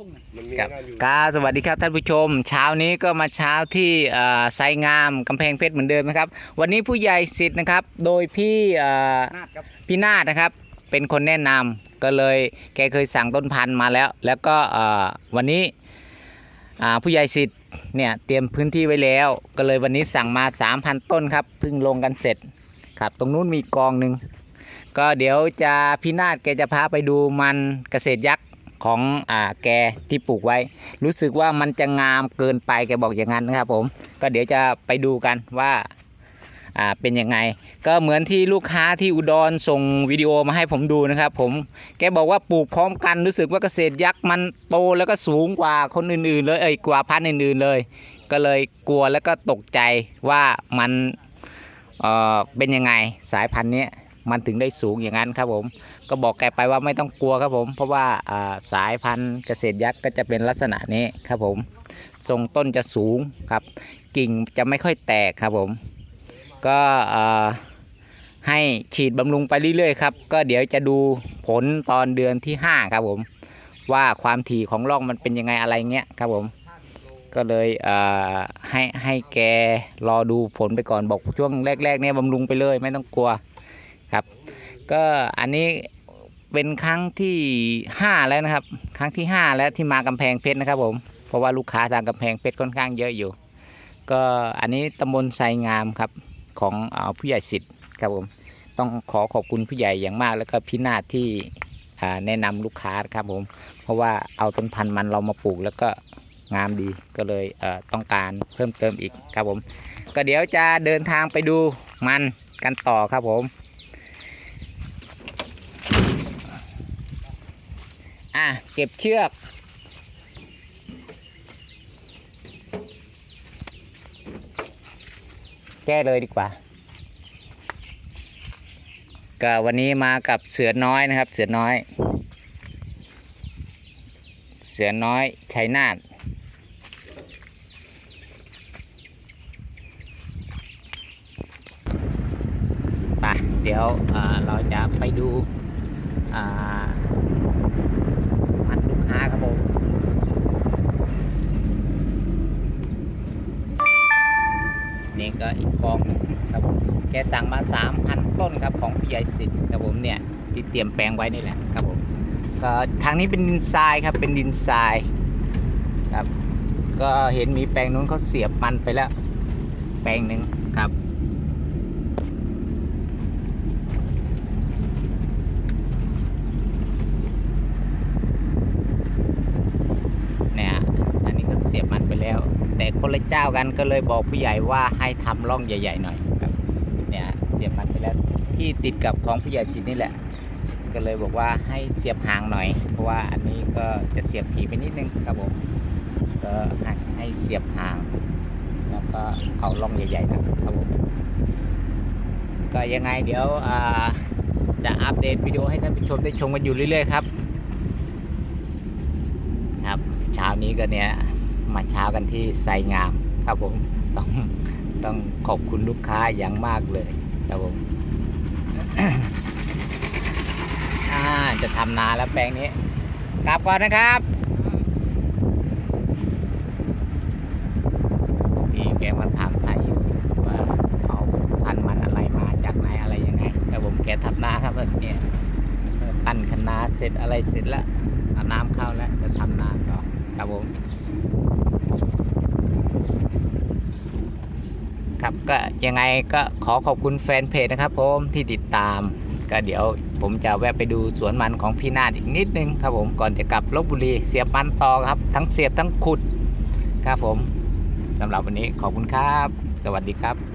ทุ่งน่ะมันมีครับงานอยู่ครับสวัสดีครับท่านผู้ชม เช้านี้ก็มาเช้าที่เอ่อไซงามกำแพงเพชรเหมือนเดิมนะครับ วันนี้ผู้ใหญ่สิทธิ์นะครับ โดยพี่เอ่อนาดครับพี่นาฏนะครับ เป็นคนแนะนำก็เลยแกเคยสั่งต้นพันธุ์มาแล้ว แล้วก็เอ่อวันนี้อ่าผู้ใหญ่สิทธิ์เนี่ยเตรียมพื้นที่ไว้แล้ว ก็เลยวันนี้สั่งมา 3,000 ต้นครับเพิ่งลงกันเสร็จครับตรงนู้นมีกองหนึ่งก็เดี๋ยวจะพี่นาฏแกจะพาไปดูมันเกษตรยักษ์ ของอ่าแกที่ปลูกไว้ รู้สึกว่ามันจะงามเกินไปแกบอกอย่างนั้นนะครับ ผมก็เดี๋ยวจะไปดูกันว่าอ่าเป็นยังไง ก็เหมือนที่ลูกค้าที่อุดรส่งวิดีโอมาให้ผมดูนะครับ ผมแกบอกว่าปลูกพร้อมกันรู้สึกว่าเกษตรยักษ์มันโตแล้วก็สูงกว่าคนอื่นๆ เลยเอ้ยกว่าพันธุ์อื่นๆเลย ก็เลยกลัวแล้วก็ตกใจว่ามันเอ่อเป็นยังไงสายพันธุ์นี้ มันถึงได้สูงอย่างนั้นครับผม ก็บอกแกไปว่าไม่ต้องกลัวครับผม เพราะว่าสายพันธุ์เกษตรยักษ์ก็จะเป็นลักษณะนี้ครับผม ทรงต้นจะสูงครับ กิ่งจะไม่ค่อยแตกครับผม ก็ให้ฉีดบำรุงไปเรื่อยๆครับ ก็เดี๋ยวจะดูผลตอนเดือนที่ 5 ครับผม ว่าความถี่ของร่องมันเป็นยังไงอะไรเงี้ยครับผม ก็เลยให้ให้แกรอดูผลไปก่อนบอกช่วงแรกๆเนี่ยบำรุงไปเลยไม่ต้องกลัว ครับ ก็อันนี้เป็นครั้งที่5แล้วนะครับ ครั้งที่5แล้วที่มากำแพงเพชรนะครับผม เพราะว่าลูกค้าทางกำแพงเพชรค่อนข้างเยอะอยู่ ก็อันนี้ตำบลไซงามครับของอผู้ใหญ่สิทธิ์ครับผมต้องขอขอบคุณผู้ใหญ่อย่างมาก แล้วก็พี่นาฏที่แนะนำลูกค้าครับผม เพราะว่าเอาต้นพันธุ์มันเรามาปลูกแล้วก็งามดีก็เลยเต้องการเพิ่มเติมอีกครับผม ก็เดี๋ยวจะเดินทางไปดูมันกันต่อครับผม อะ เก็บเชือก แก้เลยดีกว่า ก็วันนี้มากับเสือน้อยนะครับ เสือน้อย เสือน้อยชัยนาทไปเดี๋ยวเราจะไปดูอ่ามันลูกค้าครับผม นี่ก็อีกกองหนึ่ง ครับผมแกสั่งมา 3,000 ต้นครับของพี่ใหญ่สิทธิ์ครับผมเนี่ยที่เตรียมแปลงไว้นี่แหละครับผมก็ทางนี้เป็นดินทรายครับเป็นดินทรายครับ ก็เห็นมีแปลงนู้นเขาเสียบมันไปแล้ว แปลงหนึ่งครับเนี่ยอันนี้ก็เสียบมันไปแล้วแต่คนละเจ้ากันก็เลยบอกผู้ใหญ่ว่าให้ทำร่องใหญ่ ๆ หน่อยครับเนี่ย สียบมันไปแล้วที่ติดกับของผู้ใหญ่จิตนี่แหละ ก็เลยบอกว่าให้เสียบห่างหน่อย เพราะว่าอันนี้ก็จะเสียบถี่ไปนิดนึงครับผมก็ให้ให้เสียบห่าง แล้วก็เอาร่องใหญ่ๆนะครับผมก็ยังไงเดี๋ยวจะอัปเดตวิดีโอให้ท่านผู้ชมได้ชมกันอยู่เรื่อยๆครับ ครับเช้านี้ก็เนี่ยมาเช้ากันที่ไซงามครับผมต้องต้องขอบคุณลูกค้าอย่างมากเลย ครับผมจะทำนาแล้วแปลงนี้ กลับก่อนนะครับนี่แกมาถามไทยว่าเอาพันมันอะไรมาจากไหนอะไรยังไงครับผมแกทำนาครับเนี่ยปั้นคะนาเสร็จอะไรเสร็จแล้ว เอาน้ำเข้าแล้วจะทำนาต่อครับผม ครับ ก็ยังไงก็ขอขอบคุณแฟนเพจนะครับผมที่ติดตาม ก็เดี๋ยวผมจะแวะไปดูสวนมันของพี่นาดอีกนิดนึงครับผมก่อนจะกลับลบบุรีเสียบมันต่อครับ ทั้งเสียบทั้งขุดครับผมสำหรับวันนี้ขอบคุณครับ สวัสดีครับ